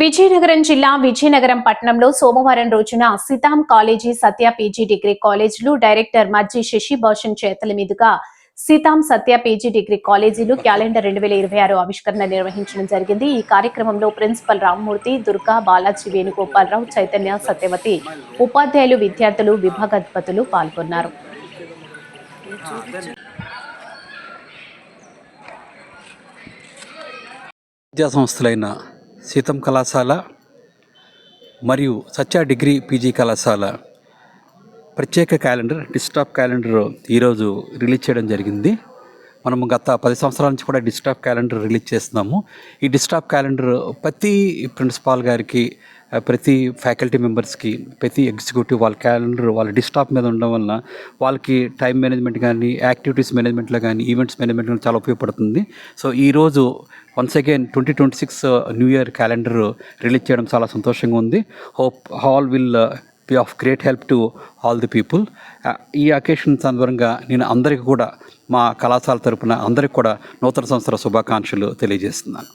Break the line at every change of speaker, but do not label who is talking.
విజయనగరం జిల్లా విజయనగరం పట్టణంలో సోమవారం రోజున Sitam college Satya PG degree కాలేజీలు డైరెక్టర్ మజ్జి శశి భూషణ్ చేతుల మీదుగా సీతాం సత్య పీజీ డిగ్రీ కాలేజీలు క్యాలెండర్ రెండు వేల ఇరవై ఆరు ఆవిష్కరణ నిర్వహించడం జరిగింది. ఈ కార్యక్రమంలో ప్రిన్సిపల్ రామ్మూర్తి దుర్గా బాలాజీ వేణుగోపాలరావు చైతన్య సత్యవతి ఉపాధ్యాయులు విద్యార్థులు విభాగాధిపతులు పాల్గొన్నారు.
విద్యాసంస్థలైన సీతం కళాశాల మరియు సత్య డిగ్రీ పీజీ కళాశాల. ప్రత్యేక క్యాలెండర్ డిస్టాప్ క్యాలెండర్ ఈరోజు రిలీజ్ చేయడం జరిగింది. మనము గత పది సంవత్సరాల నుంచి కూడా డిస్టాప్ క్యాలెండర్ రిలీజ్ చేస్తున్నాము. ఈ డిస్టాప్ క్యాలెండర్ ప్రతి ప్రిన్సిపాల్ గారికి ప్రతి ఫ్యాకల్టీ మెంబర్స్కి ప్రతి ఎగ్జిక్యూటివ్ వాళ్ళ క్యాలెండర్ వాళ్ళ డిస్టాప్ మీద ఉండడం వలన వాళ్ళకి టైం మేనేజ్మెంట్ కానీ యాక్టివిటీస్ మేనేజ్మెంట్లో కానీ ఈవెంట్స్ మేనేజ్మెంట్ కానీ చాలా ఉపయోగపడుతుంది. సో ఈరోజు once again twenty twenty six new year calendar release చేయడం చాలా సంతోషంగా ఉంది. Hope all will be of great help to all the people ఈ అకేషన్ సందర్భంగా నేను అందరికీ కూడా మా కళాశాల తరపున అందరికీ కూడా నూతన సంవత్సర శుభాకాంక్షలు తెలియజేస్తున్నాను.